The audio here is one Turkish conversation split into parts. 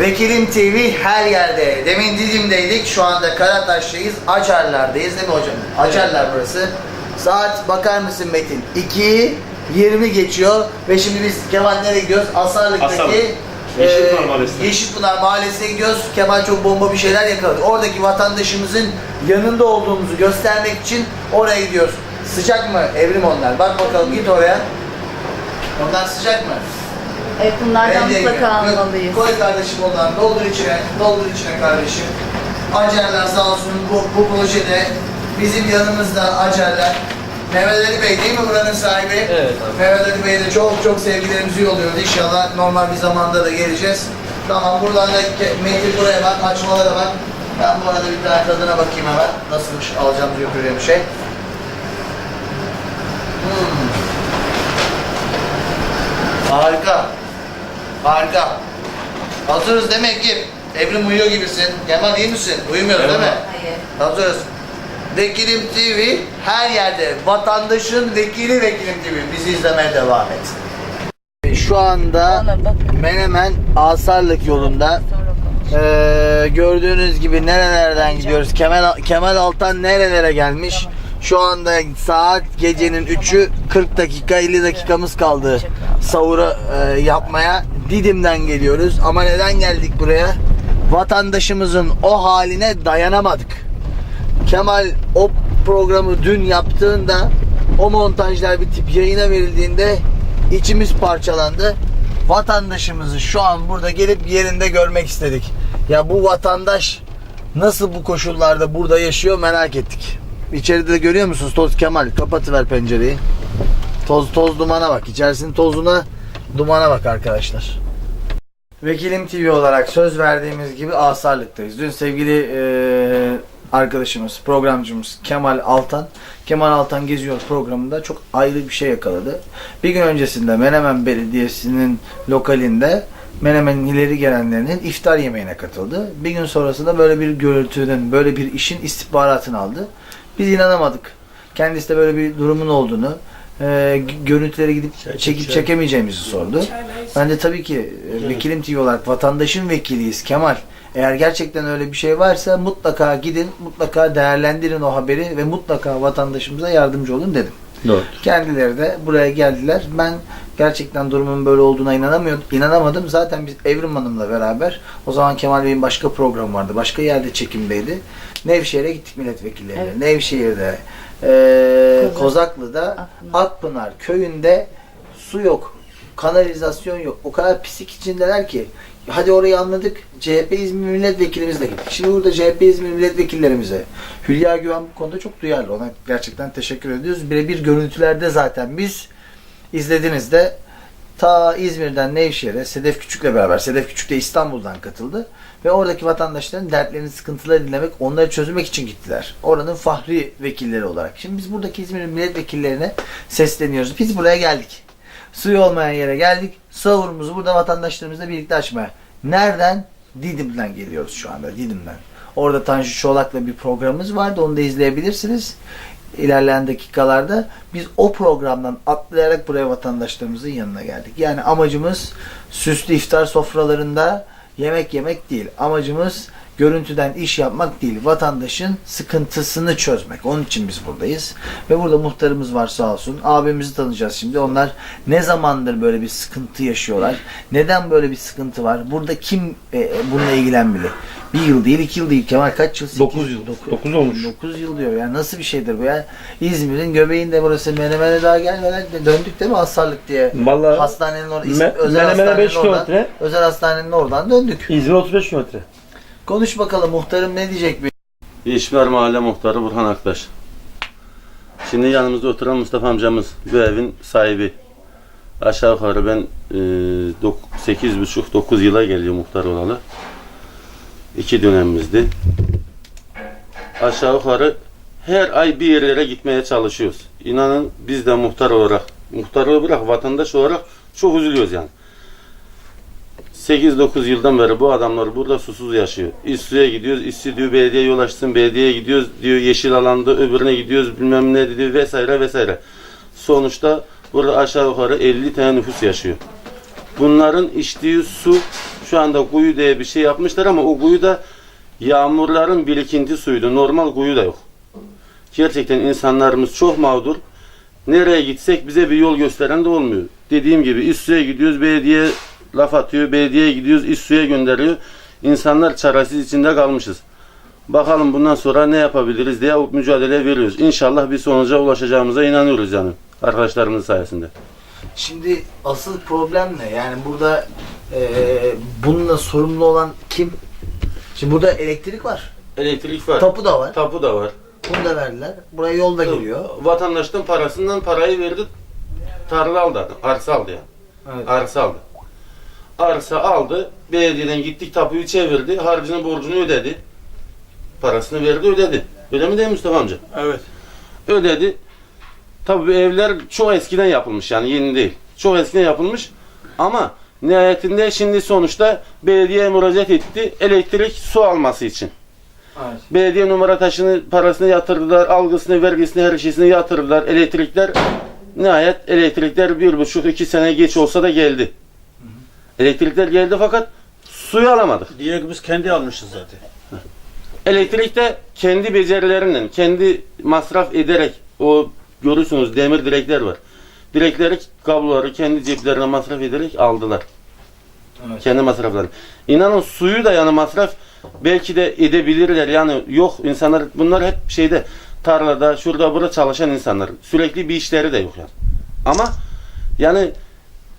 Vekilim TV her yerde. Demin Didim'deydik. Şu anda Karataş'tayız. Acarlar'dayız değil mi hocam? Acarlar burası. Saat bakar mısın Metin? 2 20 geçiyor ve şimdi biz Kemal nereye gidiyoruz? Asarlık'taki Asarlık. e, Yeşilpınar Mahallesi'ne. Yeşilpınar Mahallesi'ne gidiyoruz. Kemal çok bomba bir şeyler yakaladı. Oradaki vatandaşımızın yanında olduğumuzu göstermek için oraya gidiyoruz. Sıcak mı Evrim onlar? Bak bakalım git oraya. Onlar sıcak mı? Evet bunlardan Elde mutlaka almalıyız. Koy kardeşim ondan. Doldur içine. Doldur içine kardeşim. Acarlar sağ olsun bu, bu projede bizim yanımızda Acarlar. Mehmet Ali Bey değil mi buranın sahibi? Evet abi. Mehmet Ali Bey'e de çok çok sevgilerimizi yolluyoruz. İnşallah normal bir zamanda da geleceğiz. Tamam buradan da Metin buraya bak, açmalara bak. Ben bu arada bir tane tadına bakayım hemen. Nasılmış alacağım diyor böyle bir şey. Hmm. Harika. Harika. Hazırız demek ki. Evrim uyuyor gibisin. Kemal iyi misin? Uyumuyoruz değil mi? Hayır. Hazırız. Vekilim TV her yerde. Vatandaşın vekili Vekilim TV. Bizi izlemeye devam et. Şu anda. Menemen Asarlık yolunda. Ee, gördüğünüz gibi nerelerden gidiyoruz? Kemal Kemal Altan nerelere gelmiş? Şu anda saat gecenin 3'ü 40 dakika 50 dakikamız kaldı sahura e, yapmaya. Didim'den geliyoruz ama neden geldik buraya? Vatandaşımızın o haline dayanamadık. Kemal o programı dün yaptığında o montajlar bitip yayına verildiğinde içimiz parçalandı. Vatandaşımızı şu an burada gelip yerinde görmek istedik. Ya bu vatandaş nasıl bu koşullarda burada yaşıyor merak ettik. İçeride de görüyor musunuz toz Kemal kapatıver pencereyi. Toz toz dumana bak. İçerisinin tozuna dumana bak arkadaşlar. Vekilim TV olarak söz verdiğimiz gibi Asarlık'tayız. Dün sevgili eee, arkadaşımız, programcımız Kemal Altan, Kemal Altan Geziyor programında çok ayrı bir şey yakaladı. Bir gün öncesinde Menemen Belediyesi'nin lokalinde Menemen'in ileri gelenlerinin iftar yemeğine katıldı. Bir gün sonrasında böyle bir görüntünün, böyle bir işin istihbaratını aldı. Biz inanamadık. Kendisi de böyle bir durumun olduğunu, eee, görüntülere gidip çekip çekemeyeceğimizi sordu. Ben de tabii ki e, vekilim TV olarak vatandaşın vekiliyiz Kemal. Eğer gerçekten öyle bir şey varsa mutlaka gidin, mutlaka değerlendirin o haberi ve mutlaka vatandaşımıza yardımcı olun dedim. Doğru. Kendileri de buraya geldiler. Ben gerçekten durumun böyle olduğuna inanamıyordum. inanamadım. Zaten biz Evrim Hanım'la beraber o zaman Kemal Bey'in başka programı vardı. Başka yerde çekimdeydi. Nevşehir'e gittik milletvekillerine. Evet. Nevşehir'de, e, Kozak. Kozaklı'da, Akpınar. Köyünde su yok. Kanalizasyon yok. O kadar pislik içindeler ki. Hadi orayı anladık. CHP İzmir milletvekilimizle gittik. Şimdi burada CHP İzmir milletvekillerimize Hülya Güven bu konuda çok duyarlı. Ona gerçekten teşekkür ediyoruz. Birebir görüntülerde zaten biz izlediniz de ta İzmir'den Nevşehir'e Sedef Küçük'le beraber Sedef Küçük de İstanbul'dan katıldı ve oradaki vatandaşların dertlerini, sıkıntılarını dinlemek, onları çözmek için gittiler. Oranın fahri vekilleri olarak. Şimdi biz buradaki İzmir'in milletvekillerine sesleniyoruz. Biz buraya geldik. Suyu olmayan yere geldik. Savurumuzu burada vatandaşlarımızla birlikte açmaya. Nereden? Didim'den geliyoruz şu anda. Didim'den. Orada Tanju Çolak'la bir programımız vardı. Onu da izleyebilirsiniz. İlerleyen dakikalarda biz o programdan atlayarak buraya vatandaşlarımızın yanına geldik. Yani amacımız süslü iftar sofralarında yemek yemek değil. Amacımız görüntüden iş yapmak değil. Vatandaşın sıkıntısını çözmek. Onun için biz buradayız. Ve burada muhtarımız var sağ olsun. Abimizi tanıyacağız şimdi. Onlar ne zamandır böyle bir sıkıntı yaşıyorlar? Neden böyle bir sıkıntı var? Burada kim e, bununla ilgilenmeli? Bir yıl değil, iki yıl değil. Kemal kaç yıl? Sekiz- Dokuz yıl. Dokuz- Dokuz olmuş. 9 yıl diyor. Yani nasıl bir şeydir bu ya? İzmir'in göbeğinde burası Menemen'e daha gelmeden de döndük değil mi Asarlık diye? Vallahi Hastanenin orada, Me- özel Menemen'e hastanenin beş oradan, kilometre. özel hastanenin oradan döndük. İzmir 35 kilometre. Konuş bakalım muhtarım ne diyecek bir? İşver Mahalle Muhtarı Burhan Aktaş. Şimdi yanımızda oturan Mustafa amcamız bu evin sahibi. Aşağı yukarı ben e, 8,5-9 yıla geliyor muhtar olalı. İki dönemimizdi. Aşağı yukarı her ay bir yerlere gitmeye çalışıyoruz. İnanın biz de muhtar olarak, muhtarlığı bırak vatandaş olarak çok üzülüyoruz yani. 8-9 yıldan beri bu adamlar burada susuz yaşıyor. İSSU'ya gidiyoruz, İSSU diyor belediye yol açsın, belediyeye gidiyoruz diyor yeşil alanda öbürüne gidiyoruz bilmem ne diyor vesaire vesaire. Sonuçta burada aşağı yukarı 50 tane nüfus yaşıyor. Bunların içtiği su Şu anda kuyu diye bir şey yapmışlar ama o kuyu da yağmurların birikinti suyuydu. Normal kuyu da yok. Gerçekten insanlarımız çok mağdur. Nereye gitsek bize bir yol gösteren de olmuyor. Dediğim gibi İSSU'ya gidiyoruz, belediye laf atıyor, belediyeye gidiyoruz, İSSU'ya gönderiyor. İnsanlar çaresiz içinde kalmışız. Bakalım bundan sonra ne yapabiliriz diye mücadele veriyoruz. İnşallah bir sonuca ulaşacağımıza inanıyoruz yani arkadaşlarımız sayesinde. Şimdi asıl problem ne? Yani burada eee bununla sorumlu olan kim? Şimdi burada elektrik var. Elektrik var. Tapu da var. Tapu da var. Bunu da verdiler. Buraya yol da geliyor. Vatandaştan parasından parayı verdi. Tarla aldı. Arsa aldı yani. Evet. Arsa aldı. Arsa aldı. Belediyeden gittik tapuyu çevirdi. Harcını borcunu ödedi. Parasını verdi ödedi. Öyle mi değil mi Mustafa amca? Evet. Ödedi. Tabii evler çok eskiden yapılmış yani yeni değil. Çok eskiden yapılmış ama nihayetinde şimdi sonuçta belediyeye müracaat etti elektrik su alması için. Evet. Belediye numara taşını parasını yatırdılar, algısını, vergisini, her şeysini yatırdılar. Elektrikler nihayet elektrikler bir buçuk iki sene geç olsa da geldi. Elektrikler geldi fakat suyu alamadık. Direkt biz kendi almışız zaten. Elektrik de kendi becerilerinden, kendi masraf ederek o görürsünüz demir direkler var. Direkleri, kabloları kendi ceplerine masraf ederek aldılar. Evet. Kendi masrafları. İnanın suyu da yani masraf belki de edebilirler. Yani yok insanlar bunlar hep şeyde tarlada şurada burada çalışan insanlar. Sürekli bir işleri de yok yani. Ama yani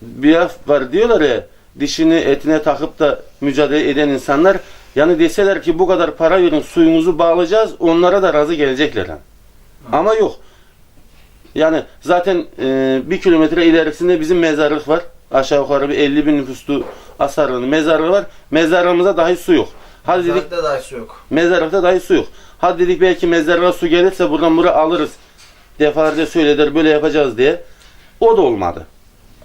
bir laf var diyorlar ya dişini etine takıp da mücadele eden insanlar yani deseler ki bu kadar para verin suyumuzu bağlayacağız onlara da razı gelecekler yani. Ama yok. Yani zaten e, bir kilometre ilerisinde bizim mezarlık var. Aşağı yukarı bir 50 bin nüfuslu Asarlı'nın mezarlığı var. Mezarlığımıza dahi su yok. Hadi dedik Mezarlıkta da su yok. mezarlıkta dahi su yok. Hadi dedik belki mezarlığa su gelirse buradan buraya alırız. Defalarca söylediler böyle yapacağız diye. O da olmadı.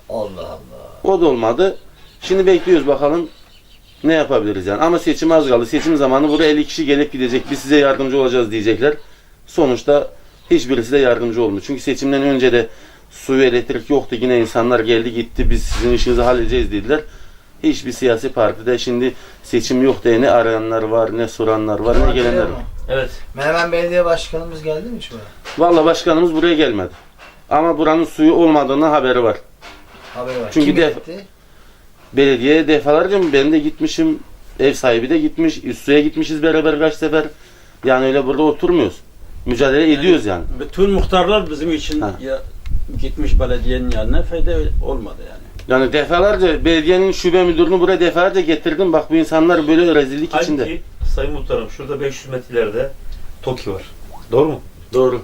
Allah Allah. O da olmadı. Şimdi bekliyoruz bakalım ne yapabiliriz yani. Ama seçim az kaldı. Seçim zamanı buraya 50 kişi gelip gidecek. Biz size yardımcı olacağız diyecekler. Sonuçta hiçbirisi de yardımcı olmuyor. Çünkü seçimden önce de su ve elektrik yoktu. Yine insanlar geldi gitti. Biz sizin işinizi halledeceğiz dediler. Hiçbir siyasi partide şimdi seçim yok diye ne arayanlar var, ne soranlar var, ne gelenler var. Evet. Menemen Belediye Başkanımız geldi mi hiç buraya? Valla başkanımız buraya gelmedi. Ama buranın suyu olmadığından haberi var. Haberi var. Çünkü Kim de- gitti? Belediyeye defalarca mı ben de gitmişim. Ev sahibi de gitmiş. Üstüye gitmişiz beraber kaç sefer. Yani öyle burada oturmuyoruz. Mücadele ediyoruz yani. Bütün muhtarlar bizim için Ha. ya gitmiş belediyenin yanına fayda olmadı yani. Yani defalarca belediyenin şube müdürünü buraya defalarca getirdim. Bak bu insanlar böyle rezillik içinde. Halbuki Sayın Muhtarım şurada 500 metrelerde TOKİ var. Doğru mu? Doğru.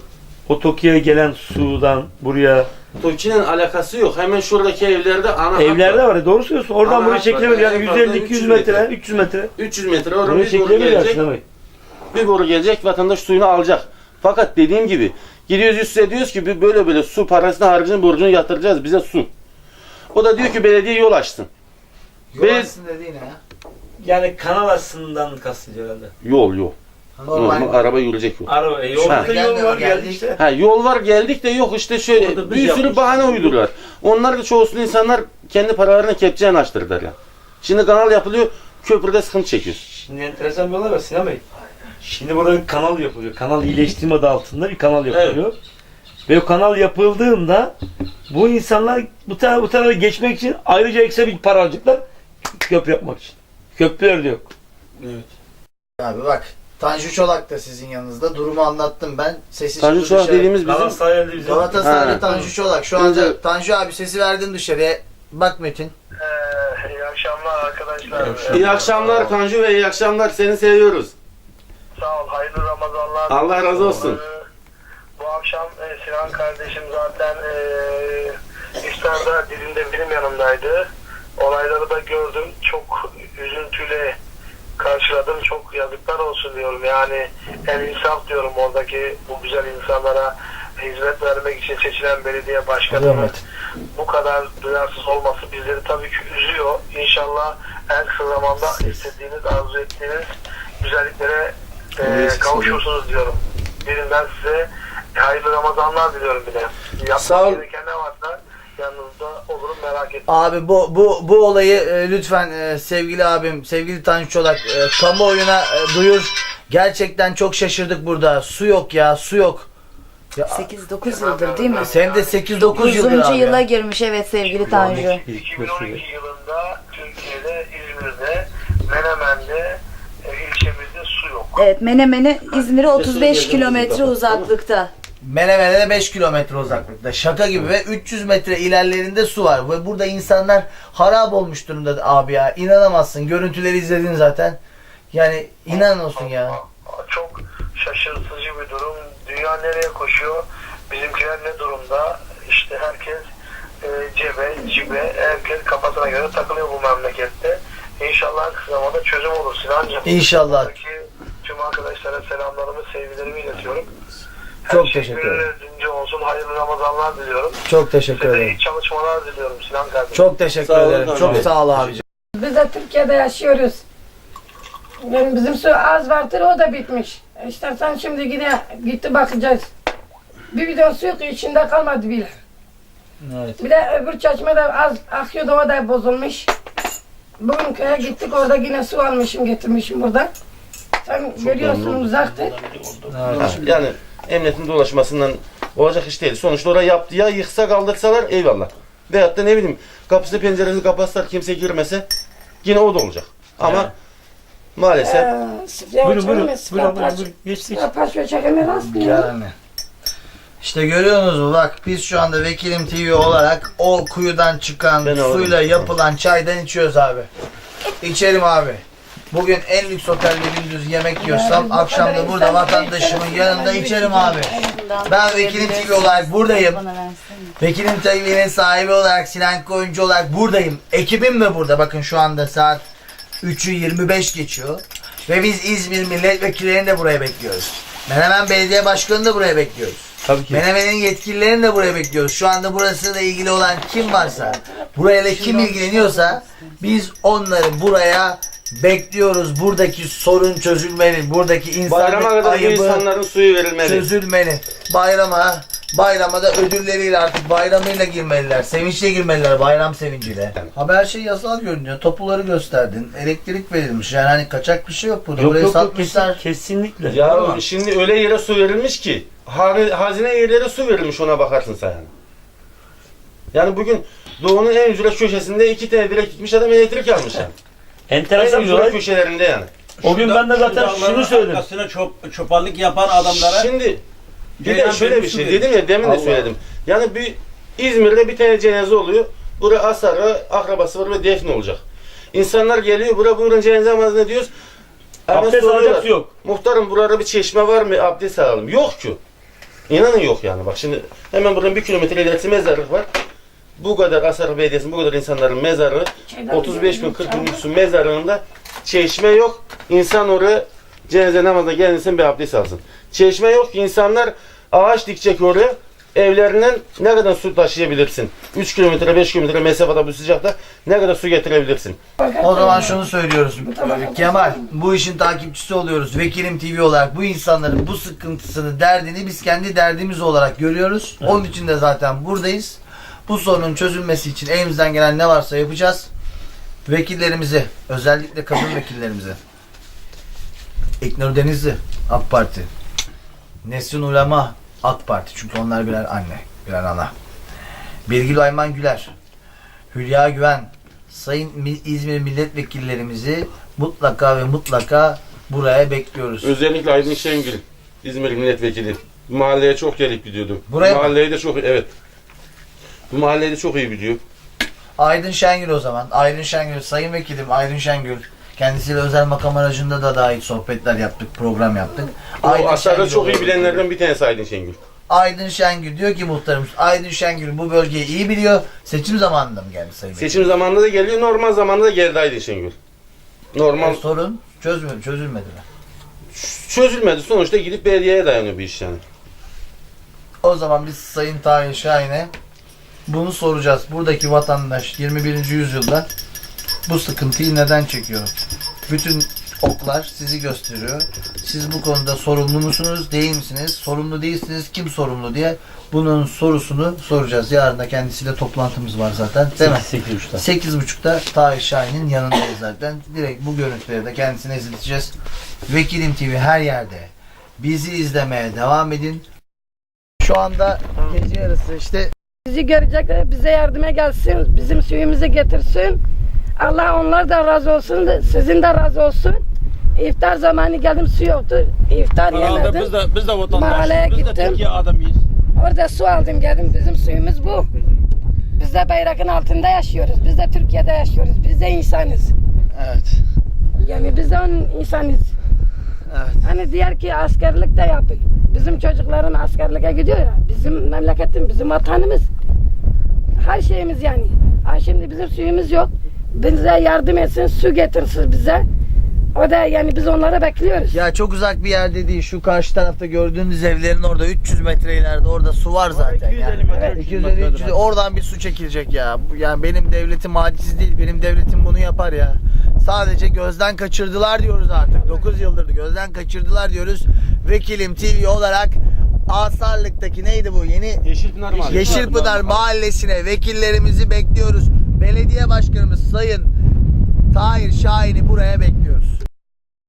O TOKİ'ye gelen sudan buraya TOKİ'nin alakası yok. Hemen şuradaki evlerde ana hat evlerde var. var. ya, Doğru söylüyorsun. Oradan Ama buraya bak, çekilebilir. Yani en fazla 150 200 300 metre, metre. 300 metre. 300 metre oraya Buraya bir boru çekilebilir gelecek. Bir boru gelecek vatandaş suyunu alacak. Fakat dediğim gibi gidiyoruz üstüne diyoruz ki böyle böyle su parasını harcını borcunu yatıracağız bize su. O da diyor ki belediye yol açsın. Yol Be- açsın dediğin ne ya? Yani kanal aslından kastediyor herhalde. Yol yol. Normal araba yürüyecek yol. Araba, e, Ha. yolda yol var Geldik. geldi işte. Ha yol var geldik de yok işte şöyle Orada bir sürü bahane uyduruyorlar. Onlar da çoğusunu insanlar kendi paralarını kepçeyle açtırdılar ya. Şimdi kanal yapılıyor köprüde sıkıntı çekiyoruz. Şimdi enteresan bir olay var Sinan Bey. Şimdi burada bir kanal yapılıyor. Kanal iyileştirme adı altında bir kanal yapılıyor. Ve o kanal yapıldığında bu insanlar bu tarafa bu tarafa geçmek için ayrıca ekstra bir para alacaklar. Köprü yapmak için. Köprüler de yok. Abi bak. Tanju Çolak da sizin yanınızda. Durumu anlattım ben. Sesi Tanju çıktı Çolak dışarı. dediğimiz bizim Galatasaray'da bizim Galatasaraylı Ha. Tanju Çolak. Şu anda Tanju abi sesi verdin dışarıya. Bak Metin. Ee, iyi akşamlar arkadaşlar. iyi akşamlar Tanju ve iyi akşamlar seni seviyoruz. Sağ ol, hayırlı Ramazanlar. Allah razı olsun. Bu akşam e, Sinan kardeşim zaten e, iftarda dilinde benim yanımdaydı. Olayları da gördüm. Çok üzüntüyle karşıladım. Çok yazıklar olsun diyorum. Yani en insaf diyorum oradaki bu güzel insanlara hizmet vermek için seçilen belediye başkanı bu kadar duyarsız olması bizleri tabii ki üzüyor. İnşallah en kısa zamanda istediğiniz, arzu ettiğiniz güzelliklere e, kavuşursunuz diyorum. Birinden size hayırlı Ramazanlar diliyorum bir de. Yapmak Sağ ol. gereken ne varsa yanınızda olurum merak etmeyin. Abi bu bu bu olayı e, lütfen e, sevgili abim, sevgili Tanju Çolak e, kamuoyuna e, duyur. Gerçekten çok şaşırdık burada. Su yok ya, su yok. Ya, 8-9 yıldır değil mi? sen de 8-9 yıldır 9. abi. yıla girmiş evet sevgili Tanju. 2012 yılında Türkiye'de, İzmir'de, Menemen'de, e, ilçemizde su yok. Evet Menemen'e İzmir'e 35 kilometre uzaklıkta. Menemen'e de 5 kilometre uzaklıkta. Şaka gibi ve 300 metre ilerlerinde su var. Ve burada insanlar harap olmuş durumda abi ya. İnanamazsın. Görüntüleri izledin zaten. Yani inan olsun ya. Çok şaşırtıcı bir durum. Dünya nereye koşuyor? Bizimkiler ne durumda? İşte herkes e, cebe, cibe, herkes kafasına göre takılıyor bu memlekette. İnşallah kısa zamanda çözüm olur Sinancığım. İnşallah. Buradaki selamlarımı, sevgilerimi iletiyorum. Çok Her şey teşekkür ederim. gönlünüzce olsun. Hayırlı Ramazanlar diliyorum. Çok teşekkür Size de ederim. iyi çalışmalar diliyorum Sinan kardeşim. Çok teşekkür Sağ olun ederim. abi. Çok sağ ol abicim. Biz de Türkiye'de yaşıyoruz. Yani bizim su az vardır o da bitmiş. İstersen şimdi gide, gitti bakacağız. Bir bidon su yok içinde kalmadı bile. Evet. Bir de öbür çeşme de az akıyordu o da bozulmuş. Bugün köye gittik orada yine su almışım getirmişim buradan. Sen görüyorsun uzaktır. evet. Yani emniyetin dolaşmasından olacak iş değil. Sonuçta orayı yaptı ya yıksa kaldırsalar eyvallah. Veyahut da ne bileyim kapısı penceresi kapatsalar kimse girmese yine o da olacak. Ama maalesef Ee, sprey Buyurun buyurun. mı? Buyurun buyurun. buyurun. Geç geç. sprey paşa çekeme rastlıyor. Yani. İşte görüyorsunuz mu bak biz şu anda Vekilim TV olarak o kuyudan çıkan Ben alırım. suyla yapılan çaydan içiyoruz abi. İçerim abi. Bugün en lüks otelde gündüz yemek yiyorsam akşam da burada vatandaşımın yanında içerim abi. Ben Vekilim TV olarak buradayım. Vekilim TV'nin sahibi olarak Sinan Koyuncu olarak buradayım. Ekibim de burada. Bakın şu anda saat 3'ü 25 geçiyor. Ve biz İzmir milletvekillerini de buraya bekliyoruz. Menemen Belediye Başkanı'nı da buraya bekliyoruz. Tabii ki. Menemen'in yetkililerini de buraya bekliyoruz. Şu anda burasıyla ilgili olan kim varsa, burayla kim ilgileniyorsa biz onları buraya bekliyoruz. Buradaki sorun çözülmeli. Buradaki bayrama insanlık kadar bu ayıbı insanların suyu verilmeli. çözülmeli. Bayrama, bayrama da ödülleriyle artık bayramıyla girmeliler. Sevinçle girmeliler, bayram sevinciyle. Abi her şey yasal görünüyor. Topuları gösterdin. Elektrik verilmiş. Yani hani kaçak bir şey yok burada. Yok Burayı yok yok satmışlar. kesin, kesinlikle. Ya Ama şimdi öyle yere su verilmiş ki ha- hazine yerlere su verilmiş ona bakarsın sen yani. Yani bugün Doğu'nun en ücret köşesinde iki tane direkt gitmiş adam elektrik almış yani. En enteresan bir olay. köşelerinde yani. O gün ben de zaten Şu şunu söyledim. Arkasına çop, çobanlık yapan adamlara Şimdi bir de Ceylan şöyle bir şey dedim ya demin de Allah. söyledim. Yani bir İzmir'de bir tane cenaze oluyor. Buraya Asar'a akrabası var ve defne olacak. İnsanlar geliyor buraya buyurun cenaze namazına diyoruz. Hemen Abdest soruyorlar, alacak su yok. Muhtarım burada bir çeşme var mı? Abdest alalım. Yok ki. İnanın yok yani. Bak şimdi hemen buradan bir kilometre ilerisi mezarlık var. Bu kadar Asar Belediyesi'nin bu kadar insanların mezarı 35 bin 40 bin nüfusun mezarlığında çeşme yok. İnsan oraya cenaze namazına gelsin bir abdest alsın. Çeşme yok ki insanlar ağaç dikecek oraya. Evlerinden ne kadar su taşıyabilirsin? 3 kilometre 5 kilometre mesafede bu sıcakta ne kadar su getirebilirsin? O zaman şunu söylüyoruz. Kemal bu işin takipçisi oluyoruz. Vekilim TV olarak bu insanların bu sıkıntısını, derdini biz kendi derdimiz olarak görüyoruz. Onun için de zaten buradayız. Bu sorunun çözülmesi için elimizden gelen ne varsa yapacağız. Vekillerimizi, özellikle kadın vekillerimizi. İknur Denizli, AK Parti. Nesrin Ulema, AK Parti. Çünkü onlar birer anne, birer ana. Birgül Ayman Güler, Hülya Güven, Sayın Mi- İzmir milletvekillerimizi mutlaka ve mutlaka buraya bekliyoruz. Özellikle Aydın Şengül, İzmir milletvekili. Mahalleye çok gelip gidiyordum. Buraya mahalleyi de çok evet. Bu mahalleyi de çok iyi biliyor. Aydın Şengül o zaman. Aydın Şengül, Sayın Vekilim Aydın Şengül. Kendisiyle özel makam aracında da dahil sohbetler yaptık, program yaptık. O Asar'da Şengül çok iyi olarak- bilenlerden bir tanesi Aydın Şengül. Aydın Şengül diyor ki muhtarımız Aydın Şengül bu bölgeyi iyi biliyor. Seçim zamanında mı geldi Sayın Vekilim? Seçim zamanında da geliyor, normal zamanda da geldi Aydın Şengül. Normal Sorun çözmü, çözülmedi mi? çözülmedi. Sonuçta gidip belediyeye dayanıyor bir iş yani. O zaman biz Sayın Tahir Şahin'e bunu soracağız. Buradaki vatandaş 21. yüzyılda bu sıkıntıyı neden çekiyor? Bütün oklar sizi gösteriyor. Siz bu konuda sorumlu musunuz, değil misiniz? Sorumlu değilsiniz, kim sorumlu diye bunun sorusunu soracağız. Yarın da kendisiyle toplantımız var zaten. Değil mi? 8.30'da. 8.30'da Tahir Şahin'in yanındayız zaten. Direkt bu görüntüleri de kendisine izleteceğiz. Vekilim TV her yerde. Bizi izlemeye devam edin. Şu anda gece yarısı işte Bizi görecekler, bize yardıma gelsin, bizim suyumuzu getirsin. Allah onlar da razı olsun, sizin de razı olsun. İftar zamanı geldim su yoktu. İftar yemedim. Biz de, biz de Mahalleye. Biz de gittim. Türkiye adamıyız. Orada su aldım geldim. Bizim suyumuz bu. Biz de bayrakın altında yaşıyoruz. Biz de Türkiye'de yaşıyoruz. Biz de insanız. evet. Yani biz de onun insanız. Evet. Hani diğer ki askerlik de yapın. Bizim çocuklarım askerliğe gidiyor ya. Bizim memleketim, bizim vatanımız. Her şeyimiz yani. Ha şimdi bizim suyumuz yok. Bize yardım etsin, su getirsin bize. O da yani biz onlara bekliyoruz. Ya çok uzak bir yerde değil. Şu karşı tarafta gördüğünüz evlerin orada 300 metre ileride orada su var zaten. 250 yani. metre, Evet, 300 250 metredir 300 abi. oradan bir su çekilecek ya. Bu- Yani benim devletim aciz değil. Benim devletim bunu yapar ya. Sadece gözden kaçırdılar diyoruz artık. 9 yıldır gözden kaçırdılar diyoruz. Vekilim TV olarak Asarlık'taki neydi bu? Yeni Yeşilpınar Mahallesi. Yeşilpınar Mahallesi'ne vekillerimizi bekliyoruz. Belediye Başkanımız Sayın Tahir Şahin'i buraya bekliyoruz.